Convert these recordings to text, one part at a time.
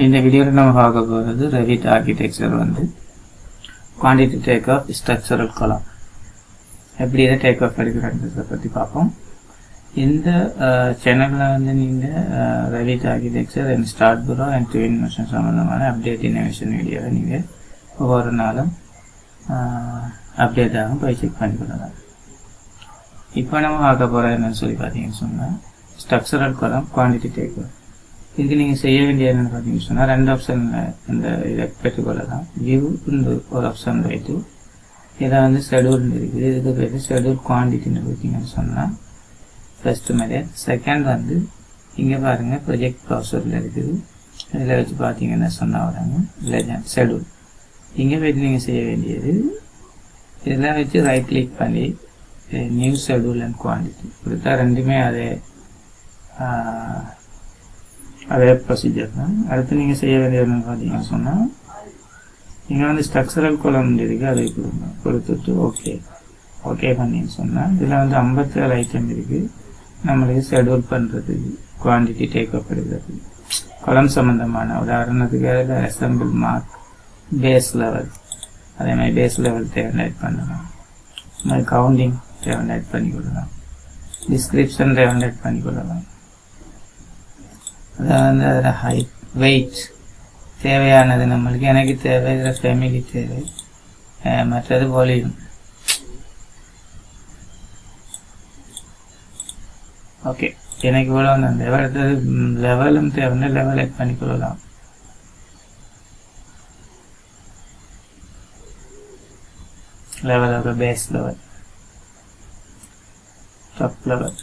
இந்த வீடியோவில் நம்ம பார்க்க போகிறது ரெவிட் ஆர்கிடெக்சர் வந்து quantity take off structural column எப்படி இதை டேக் ஆஃப் எடுக்கிறன்றதை பற்றி பார்ப்போம். இந்த சேனலில் வந்து நீங்கள் Revit architecture and STAAD Pro and two inversion சம்மந்தமான அப்டேட் இன்னோவேஷன் வீடியோவை நீங்கள் ஒவ்வொரு நாளும் அப்டேட் ஆகும். போய் செக் பண்ணிக்கொள்ளலாம். இப்போ நம்ம பார்க்க போகிறது என்னன்னு சொல்லி பார்த்தீங்கன்னு சொன்னால் structural column quantity take off இதுக்கு நீங்கள் செய்ய வேண்டிய என்னென்னு பார்த்தீங்கன்னு சொன்னால் ரெண்டு ஆப்ஷனில் இந்த இதை பெற்றுக்கொள்ளலாம். வியூ ஒரு ஆப்ஷன் போயிட்டு இதை வந்து ஷெடியூல் இருக்குது. இதுக்கு போயிட்டு ஷெடியூல் குவான்டிட்டின்னு பார்த்தீங்கன்னு சொன்னால் ஃபஸ்ட்டு மெத்தட் செகண்ட் வந்து இங்கே பாருங்கள் ப்ரொஜெக்ட் ப்ராசரில் இருக்குது. இதில் வச்சு பார்த்தீங்கன்னா சொன்னால் வராங்க லெஜன் ஷெடியூல் இங்கே போயிட்டு நீங்கள் செய்ய வேண்டியது இதெல்லாம் வச்சு ரைட் கிளிக் பண்ணி நியூ ஷெடியூல் அண்ட் குவான்டிட்டி கொடுத்தா ரெண்டுமே அதே அதே ப்ரொசீஜர் தான். அடுத்து நீங்கள் செய்ய வேண்டியது பார்த்தீங்கன்னு சொன்னால் நீங்கள் வந்து ஸ்ட்ரக்சரல் குளம் இருக்குது அதை கொடுங்க. கொடுத்துட்டு ஓகே ஓகே பண்ணின்னு சொன்னால் இதில் வந்து ஐம்பத்தேழு ஐட்டம் இருக்குது நம்மளுக்கு ஷெடியூல் பண்ணுறதுக்கு குவான்டிட்டி டேக் அப் எடுக்கிறது. குளம் சம்மந்தமான உதாரணத்துக்கு அசம்பிள் மார்க் பேஸ் லெவல் அதே மாதிரி பேஸ் லெவல் தேவனைட் பண்ணலாம் இது மாதிரி கவுண்டிங் தேவனைட் பண்ணி கொள்ளலாம். டிஸ்கிரிப்ஷன் தேவனைட் பண்ணி கொள்ளலாம். அதாவது அதில் ஹைட் வெயிட் தேவையானது நம்மளுக்கு. எனக்கு தேவை இதில் ஃபேமிலி தேவை. மற்றது வால்யூம் ஓகே எனக்கு இவ்வளோ அந்த அடுத்தது லெவலும் தேவைன்னா level add பண்ணிக்கொள்ளலாம் level base level top level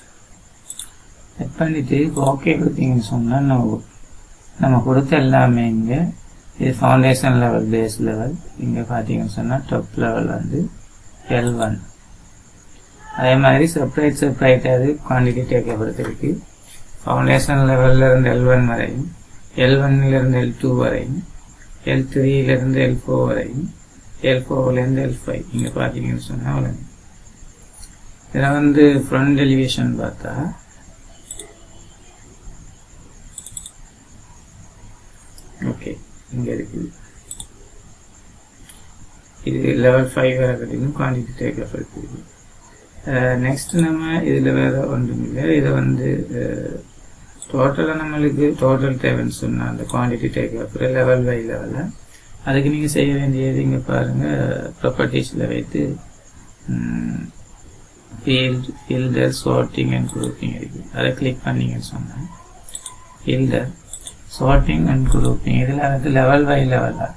set பண்ணிவிட்டு ஓகே கொடுத்தீங்கன்னு சொன்னால் நம்ம நம்ம கொடுத்த எல்லாமே இங்கே இது ஃபவுண்டேஷன் லெவல் பேஸ் லெவல் இங்கே பார்த்தீங்கன்னு சொன்னால் டாப் லெவல் வந்து எல் ஒன் அதே மாதிரி செப்பரேட் செப்பரேட் அது குவான்டிட்டி டேக்கப்படுத்திருக்கு ஃபவுண்டேஷன் லெவலில் இருந்து எல் ஒன் வரையும் எல் ஒன்னிலிருந்து எல் டூ வரையும் எல் த்ரீலேருந்து எல் ஃபோர் வரையும் எல் ஃபோர்லேருந்து எல் ஃபைவ் இங்கே பார்த்தீங்கன்னு சொன்னால் அவ்வளோ இதில் வந்து ஃப்ரண்ட் எலிவேஷன் பார்த்தா ஓகே இங்கே இருக்குது இது லெவல் ஃபைவ் வேறு கட்டிலும் குவான்டிட்டி டேக் ஆஃப் இருக்குது நெக்ஸ்ட் நம்ம இதில் வேறு ஒன்றும் இல்லை. இதை வந்து டோட்டலாக நம்மளுக்கு டோட்டல் தேவைன்னு சொன்னால் அந்த குவான்டிட்டி டேக் அப்புறம் லெவல் பை லெவலில் அதுக்கு நீங்கள் செய்ய வேண்டியது இங்கே பாருங்கள் ப்ராப்பர்ட்டிஸில் வைத்து field fielder sorting and grouping இருக்குது அதை கிளிக் பண்ணிங்கன்னு சொன்னேன் ஃபீல்டர் சார்ட்டிங் அண்ட் குரூப்பிங் இதில் வந்து லெவல் பை லெவலாக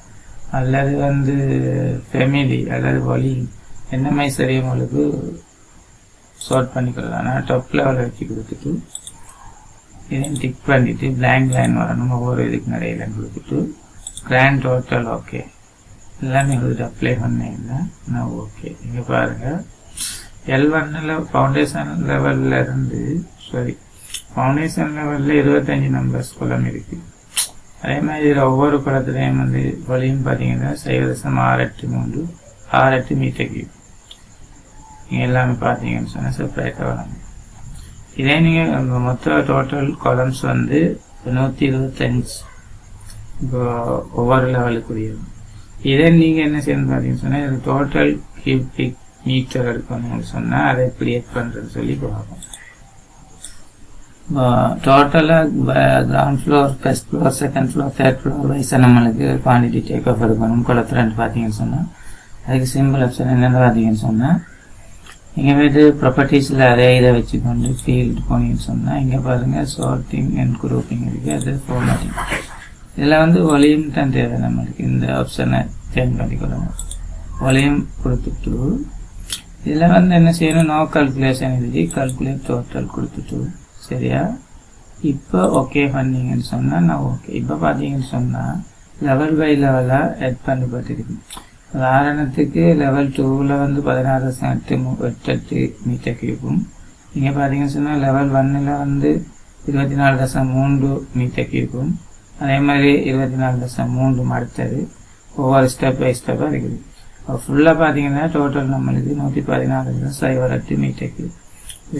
அல்லது வந்து ஃபெமிலி அல்லது வழி. என்ன மாதிரி சரி உங்களுக்கு சார்ட் பண்ணிக்கலாம். ஆனால் டாப் லெவல் வச்சு கொடுத்துட்டு இதையும் டிக் பண்ணிவிட்டு பிளாங்க் லைன் வரணும் ஒவ்வொரு இதுக்கு நிறையில கொடுத்துட்டு கிராண்ட் டோட்டல் ஓகே எல்லாமே கொடுத்துட்டு அப்ளை பண்ணிங்கன்னா நான் ஓகே இங்கே பாருங்கள் எல் ஒன்னில் ஃபவுண்டேஷன் லெவலில் இருந்து சாரி ஃபவுண்டேஷன் லெவலில் இருபத்தஞ்சி நம்பர்ஸ் குளம் இருக்குது அதே மாதிரி இதில் ஒவ்வொரு குளத்துலேயும் வந்து வழியும் பார்த்தீங்கன்னா சைவதசம் ஆறு எட்டு மூன்று ஆறு எட்டு மீட்டர் கியூப் நீங்கள் எல்லாமே பார்த்தீங்கன்னு சொன்னால் செப்பரேட்டாக வரும் இதே நீங்கள் மொத்த டோட்டல் கொலம்ஸ் வந்து நூற்றி இருபத்தஞ்சு. இப்போ ஒவ்வொரு லெவலுக்குரியது இதே நீங்கள் என்ன செய்யணும் பார்த்தீங்கன்னு சொன்னால் இது டோட்டல் கியூபிக் மீட்டர் எடுக்கணும்னு சொன்னால் அதை கிரியேட் பண்ணுறதுன்னு சொல்லி பார்ப்போம் டோட்டலாக ground floor first floor second floor third floor வைஸாக நம்மளுக்கு குவான்டிட்டி டேக் ஆஃப் எடுக்கணும் குளத்து பார்த்தீங்கன்னு சொன்னால் அதுக்கு சிம்பிள் ஆப்ஷன் என்னென்ன பார்த்தீங்கன்னு சொன்னால் இங்கே போய்ட்டு ப்ராப்பர்ட்டிஸில் அதே இதை வச்சுக்கொண்டு ஃபீல்டு போனீங்கன்னு சொன்னால் இங்கே பாருங்கள் ஷார்ட்டிங் அண்ட் குரூப்பிங் இருக்குது அது ஃபார்மேட்டிங் இதில் வந்து ஒலியும் தான் தேவை நம்மளுக்கு இந்த ஆப்ஷனை சேஞ்ச் பண்ணிக்கொள்ளணும் ஒலியும் கொடுத்துட்டு இதில் வந்து என்ன செய்யணும் நோ கல்குலேஷன் எழுதி கல்குலேட் டோட்டல் கொடுத்துட்டு சரியா? இப்போ ஓகே பண்ணீங்கன்னு சொன்னால் நான் ஓகே இப்போ பார்த்தீங்கன்னு சொன்னால் லெவல் பை லெவலாக ஆட் பண்ணப்பட்டிருக்கு. உதாரணத்துக்கு லெவல் டூவில் வந்து பதினாறு சென்ட்டு எட்டெட்டு மீட்டர் கியூப்பும் நீங்கள் பார்த்தீங்கன்னு சொன்னால் லெவல் ஒன்னில் வந்து இருபத்தி நாலு தசம் மூன்று மீட்டர் கியூப்பும் அதே மாதிரி இருபத்தி நாலு தசம் மூன்று அடுத்தது. ஒவ்வொரு ஸ்டெப் பை ஸ்டெப்பாக இருக்குது. ஃபுல்லாக பார்த்தீங்கன்னா டோட்டல் நம்மளுக்கு நூற்றி பதினாலு தசம் சைபர் எட்டு மீட்டர் கியூப்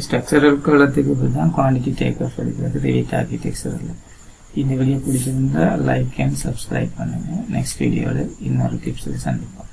ஸ்ட்ரக்சரல் குளத்துக்கு தான் குவான்டிட்டி டேக் ஆஃப் எடுக்கிறது ரிவீட் ஆர்கிடெக்சரில் இந்த வீடியோ பிடிச்சிருந்தா லைக் அண்ட் சப்ஸ்கிரைப் பண்ணுங்க நெக்ஸ்ட் வீடியோவில் இன்னொரு டிப்ஸில் சந்திப்போம்